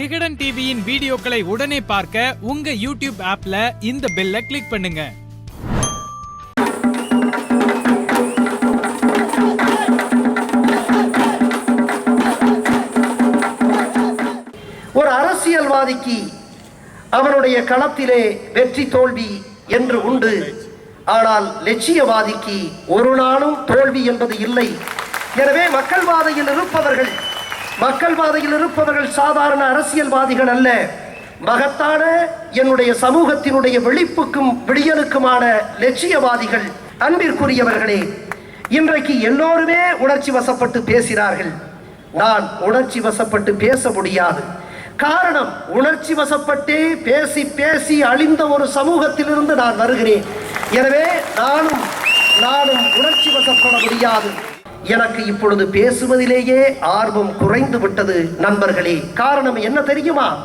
விகடன் டிவியின் வீடியோக்களை உடனே பார்க்க உங்க யூடியூப் ஆப்ல இந்த பெல்ல கிளிக் பண்ணுங்க. ஒரு அரசியல்வாதிக்கு அவனுடைய களத்திலே வெற்றி தோல்வி என்று உண்டு. ஆனால் லட்சியவாதிக்கு ஒரு நாளும் தோல்வி என்பது இல்லை. எனவே மக்கள்வாதையில் இருப்பவர்கள் மக்கள் வாதையில் இருப்பவர்கள் சாதாரண அரசியல்வாதிகள் அல்ல. மகத்தான என்னுடைய சமூகத்தினுடைய விழிப்புக்கும் விடியலுக்குமான லட்சியவாதிகள் அன்பிற்குரியவர்களே இன்றைக்கு எல்லோருமே உணர்ச்சி வசப்பட்டு பேசினார்கள். நான் உணர்ச்சி வசப்பட்டு பேச முடியாது. காரணம் உணர்ச்சி வசப்பட்டே பேசி பேசி அழிந்த ஒரு சமூகத்திலிருந்து நான் வருகிறேன். எனவே நானும் நானும் உணர்ச்சி வசப்பட முடியாது. எனக்கு இப்பொழுது பேசுவதிலேயே ஆர்வம் குறைந்து விட்டது நண்பர்களே. காரணம் என்ன தெரியுமா?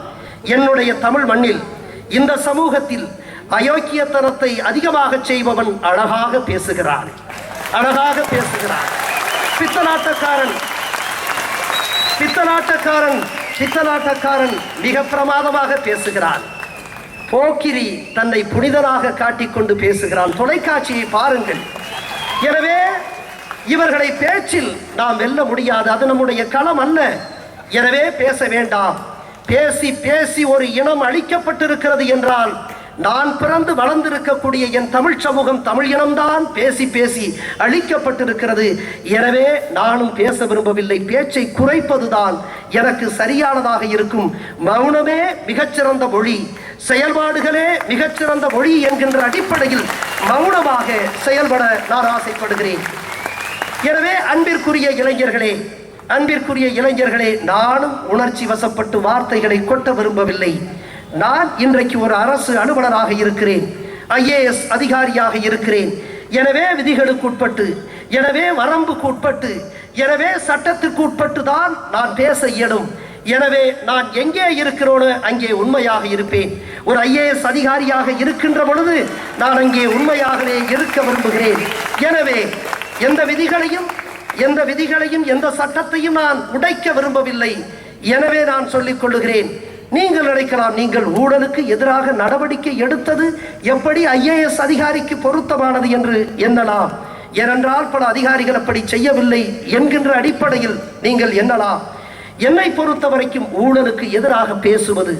என்னுடைய தமிழ் மண்ணில் இந்த சமூகத்தில் அயோக்கியத்தனத்தை அதிகமாக செய்பவன் அழகாக பேசுகிறான். அழகாக பேசுகிறான். பித்தலாட்டக்காரன் பித்தலாட்டக்காரன் பித்தலாட்டக்காரன் மிக பிரமாதமாக பேசுகிறான். போக்கிரி தன்னை புனிதராக காட்டிக்கொண்டு பேசுகிறான். தொலைக்காட்சியை பாருங்கள். எனவே இவர்களை பேச்சில் நாம் வெல்ல முடியாது. அது நம்முடைய களம் அல்ல. எனவே பேச வேண்டாம். பேசி பேசி ஒரு இனம் அழிக்கப்பட்டிருக்கிறது என்றால் நான் பிறந்து வளர்ந்திருக்கக்கூடிய என் தமிழ் சமூகம் தமிழ் இனம்தான். பேசி பேசி அழிக்கப்பட்டிருக்கிறது. எனவே நானும் பேச விரும்பவில்லை. பேச்சை குறைப்பதுதான் எனக்கு சரியானதாக இருக்கும். மௌனமே மிகச்சிறந்த மொழி. செயல்பாடுகளே மிகச்சிறந்த மொழி என்கின்ற அடிப்படையில் மௌனமாக செயல்பட நான் ஆசைப்படுகிறேன். எனவே அன்பிற்குரிய இளைஞர்களே அன்பிற்குரிய இளைஞர்களே நானும் உணர்ச்சி வசப்பட்டு வார்த்தைகளை கொட்ட விரும்பவில்லை. நான் இன்றைக்கு ஒரு அரசு அலுவலராக இருக்கிறேன் ஐஏஎஸ் அதிகாரியாக இருக்கிறேன். எனவே விதிகளுக்கு உட்பட்டு எனவே வரம்புக்கு உட்பட்டு எனவே சட்டத்திற்கு உட்பட்டு தான் நான் பேச இயலும். எனவே நான் எங்கே இருக்கிறோனோ அங்கே உண்மையாக இருப்பேன். ஒரு ஐஏஎஸ் அதிகாரியாக இருக்கின்ற பொழுது நான் அங்கே உண்மையாகவே இருக்க விரும்புகிறேன். எனவே எந்த விதிகளையும் எந்த விதிகளையும் எந்த சட்டத்தையும் நான் உடைக்க விரும்பவில்லை. எனவே நான் சொல்லிக் கொள்ளுகிறேன் நீங்கள் நினைக்கலாம் நீங்கள் ஊழலுக்கு எதிராக நடவடிக்கை எடுத்தது எப்படி ஐஏஎஸ் அதிகாரிக்கு பொருத்தமானது என்று எண்ணலாம். ஏனென்றால் பல அதிகாரிகள் அப்படி செய்யவில்லை என்கின்ற அடிப்படையில் நீங்கள் எண்ணலாம். என்னை பொறுத்த வரைக்கும் ஊழலுக்கு எதிராக பேசுவது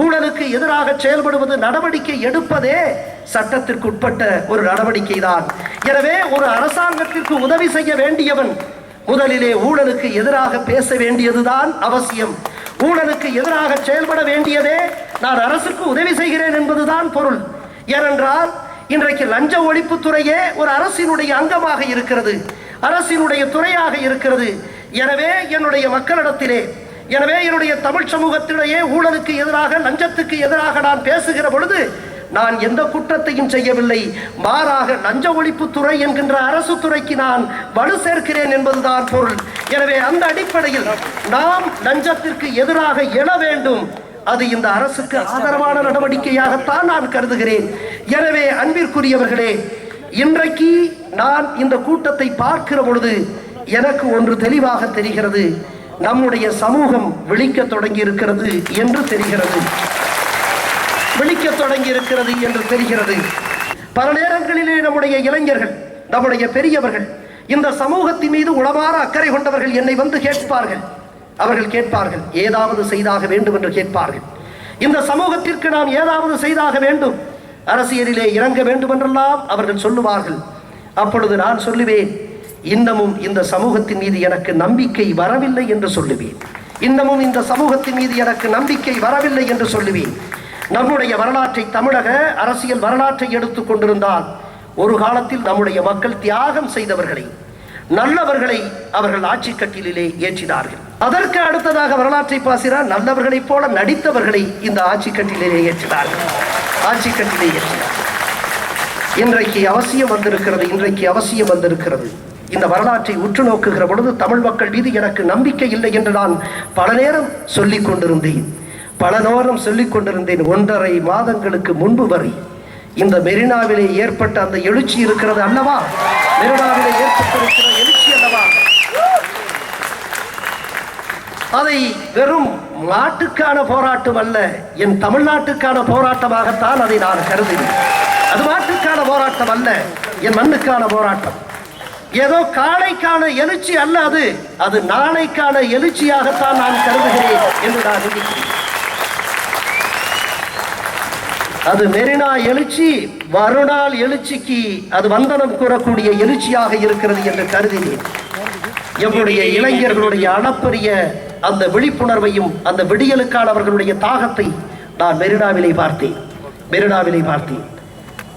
ஊழலுக்கு எதிராக செயல்படுவது நடவடிக்கை எடுப்பதே சட்டத்திற்கு உட்பட்ட ஒரு நடவடிக்கை தான் எனவே ஒரு அரசாங்கத்திற்கு உதவி செய்ய வேண்டியவன் முதலிலே ஊழலுக்கு எதிராக பேச வேண்டியதுதான் அவசியம். ஊழலுக்கு எதிராக செயல்பட வேண்டியதே நான் அரசுக்கு உதவி செய்கிறேன் என்பதுதான் பொருள். ஏனென்றால் இன்றைக்கு லஞ்ச ஒழிப்புத்துறையே ஒரு அரசினுடைய அங்கமாக இருக்கிறது. அரசினுடைய துறையாக இருக்கிறது. எனவே என்னுடைய மக்களிடத்திலே எனவே என்னுடைய தமிழ் சமூகத்திலேயே ஊழலுக்கு எதிராக லஞ்சத்துக்கு எதிராக நான் பேசுகிற பொழுது நான் எந்த குற்றத்தையும் செய்யவில்லை. மாறாக லஞ்ச ஒழிப்புத்துறை என்கின்ற அரசு துறைக்கு நான் வலு சேர்க்கிறேன் என்பதுதான் பொருள். எனவே அந்த அடிப்படையில் நாம் லஞ்சத்திற்கு எதிராக எழ வேண்டும். அது இந்த அரசுக்கு ஆதரவான நடவடிக்கையாகத்தான் நான் கருதுகிறேன். எனவே அன்பிற்குரியவர்களே இன்றைக்கு நான் இந்த கூட்டத்தை பார்க்கிற பொழுது எனக்கு ஒன்று தெளிவாக தெரிகிறது. நம்முடைய சமூகம் விழிக்க தொடங்கி இருக்கிறது என்று தெரிகிறது. விழிக்க தொடங்கி இருக்கிறது என்று தெரிகிறது. பல நேரங்களிலே நம்முடைய இளைஞர்கள் நம்முடைய பெரியவர்கள் இந்த சமூகத்தின் மீது உளமாற அக்கறை கொண்டவர்கள் என்னை வந்து கேட்பார்கள். அவர்கள் கேட்பார்கள் ஏதாவது செய்தாக வேண்டும் என்று கேட்பார்கள். இந்த சமூகத்திற்கு நாம் ஏதாவது செய்தாக வேண்டும். அரசியலிலே இறங்க வேண்டும் என்றெல்லாம் அவர்கள் சொல்லுவார்கள். அப்பொழுது நான் சொல்லுவேன் இன்னமும் இந்த சமூகத்தின் மீது எனக்கு நம்பிக்கை வரவில்லை என்று சொல்லுவேன். இன்னமும் இந்த சமூகத்தின் மீது எனக்கு நம்பிக்கை வரவில்லை என்று சொல்லுவேன். நம்முடைய வரலாற்றை தமிழக அரசியல் வரலாற்றை எடுத்துக் கொண்டிருந்தால் ஒரு காலத்தில் நம்முடைய மக்கள் தியாகம் செய்தவர்களை நல்லவர்களை அவர்கள் ஆட்சி கட்டிலே ஏற்றினார்கள். அதற்கு அடுத்ததாக வரலாற்றை பாசிறார் நல்லவர்களைப் போல நடித்தவர்களை இந்த ஆட்சி கட்டிலே ஏற்றினார்கள். ஆட்சி கட்டிலே ஏற்றினார்கள். இன்றைக்கு அவசியம் வந்திருக்கிறது இன்றைக்கு அவசியம் வந்திருக்கிறது. இந்த வரலாற்றை உற்று நோக்குகிற பொழுது தமிழ் மக்கள் மீது எனக்கு நம்பிக்கை இல்லை என்று நான் பல நேரம் சொல்லிக் கொண்டிருந்தேன். பல நேரம் சொல்லிக் கொண்டிருந்தேன் ஒன்றரை மாதங்களுக்கு முன்பு வரை. இந்த மெரினாவிலே ஏற்பட்ட அந்த எழுச்சி இருக்கிறது அல்லவா? மெரினாவிலே ஏற்பட்டிருக்கிற எழுச்சி அல்லவா? அதை வெறும் நாட்டுக்கான போராட்டம் அல்ல என் தமிழ்நாட்டுக்கான போராட்டமாகத்தான் அதை நான் கருதினேன் அது நாட்டுக்கான போராட்டம் அல்ல என் மண்ணுக்கான போராட்டம். ஏதோ காலைக்கான எழுச்சி அல்ல அது. அது நாளைக்கான எழுச்சியாகத்தான் நான் கருதுகிறேன் என்று நான் நினைக்கிறேன். அது மெரினா எழுச்சி மறுநாள் எழுச்சிக்கு அது வந்தனம் கூறக்கூடிய எழுச்சியாக இருக்கிறது என்று கருதினேன் எங்களுடைய இளைஞர்களுடைய அளப்பரிய அந்த விழிப்புணர்வையும் அந்த விடியலுக்கான அவர்களுடைய தாகத்தை நான் மெரினாவிலே பார்த்தேன். மெரினாவிலே பார்த்தேன்.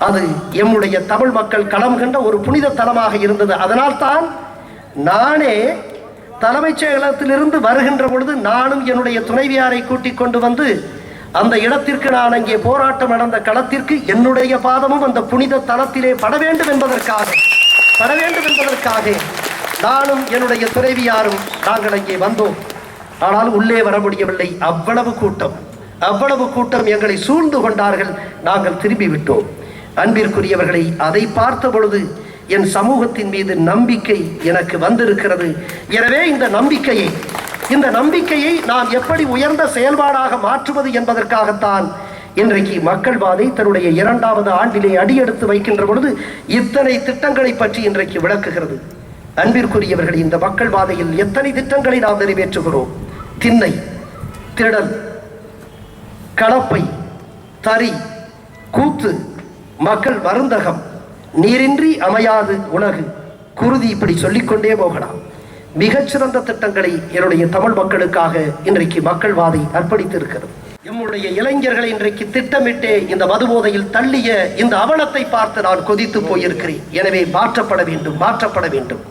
அது எம்முடைய தமிழ் மக்கள் களம் கண்ட ஒரு புனித தலமாக இருந்தது. அதனால் தான் நானே தலைமைச் செயலகத்திலிருந்து வருகின்ற பொழுது நானும் என்னுடைய துணைவியாரை கூட்டிக் கொண்டு வந்து அந்த இடத்திற்கு நான் அங்கே போராட்டம் நடந்த களத்திற்கு என்னுடைய பாதமும் அந்த புனித தலத்திலே பட வேண்டும் என்பதற்காக பட வேண்டும் என்பதற்காக நானும் என்னுடைய துணைவியாரும் நாங்கள் அங்கே வந்தோம். ஆனால் உள்ளே வர முடியவில்லை. அவ்வளவு கூட்டம் அவ்வளவு கூட்டம் எங்களை சூழ்ந்து கொண்டார்கள். நாங்கள் திரும்பி விட்டோம். அன்பிற்குரியவர்களை அதை பார்த்த பொழுது என் சமூகத்தின் மீது நம்பிக்கை எனக்கு வந்திருக்கிறது. எனவே இந்த நம்பிக்கையை இந்த நம்பிக்கையை நாம் எப்படி உயர்ந்த செயல்பாடாக மாற்றுவது என்பதற்காகத்தான் இன்றைக்கு மக்கள் பாதை தன்னுடைய இரண்டாவது ஆண்டிலே அடியெடுத்து வைக்கின்ற பொழுது இத்தனை திட்டங்களை பற்றி இன்றைக்கு விளக்குகிறது. அன்பிற்குரியவர்கள் இந்த மக்கள் பாதையில் எத்தனை திட்டங்களை நாம் நிறைவேற்றுகிறோம்? திண்ணை திடல் கலப்பை தறி கூத்து மக்கள் வருந்தகம். நீரின்றி அமையாது உலகு. குருதி இப்படி சொல்லிக்கொண்டே போகலாம். மிகச்சிறந்த திட்டங்களை என்னுடைய தமிழ் மக்களுக்காக இன்றைக்கு மக்கள் வாதை அர்ப்பணித்திருக்கிறது. எம்முடைய இளைஞர்களை இன்றைக்கு திட்டமிட்டே இந்த மதுபோதையில் தள்ளிய இந்த அவலத்தை பார்த்து நான் கொதித்து போயிருக்கிறேன். எனவே மாற்றப்பட வேண்டும் மாற்றப்பட வேண்டும்.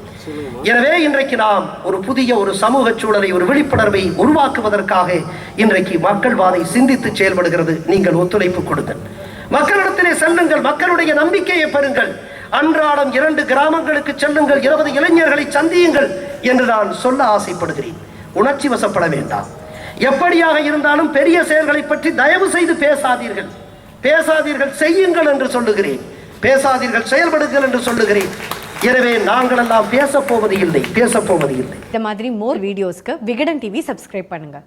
எனவே இன்றைக்கு நாம் ஒரு புதிய ஒரு சமூக சூழலை ஒரு விழிப்புணர்வை உருவாக்குவதற்காக இன்றைக்கு மக்கள் வாதை சிந்தித்து செயல்படுகிறது. நீங்கள் ஒத்துழைப்பு கொடுங்கள். மக்களிடத்திலே செல்லுங்கள் மக்களுடைய நம்பிக்கையை பெறுங்கள். அன்றாடம் இரண்டு கிராமங்களுக்கு செல்லுங்கள் இருபது இளைஞர்களை சந்தியுங்கள் என்று நான் சொல்ல ஆசைப்படுகிறேன். உணர்ச்சி வசப்பட வேண்டாம். எப்படியாக இருந்தாலும் பெரிய செயல்களை பற்றி தயவு செய்து பேசாதீர்கள். பேசாதீர்கள் செய்யுங்கள் என்று சொல்லுகிறேன். பேசாதீர்கள் செயல்படுங்கள் என்று சொல்லுகிறேன். எனவே நாங்கள் எல்லாம் பேசப் போவது இல்லை பேசப் போவது இல்லை இந்த மாதிரி மோர் வீடியோஸ்க்கு விகடன் டிவி சப்ஸ்கிரைப் பண்ணுங்க.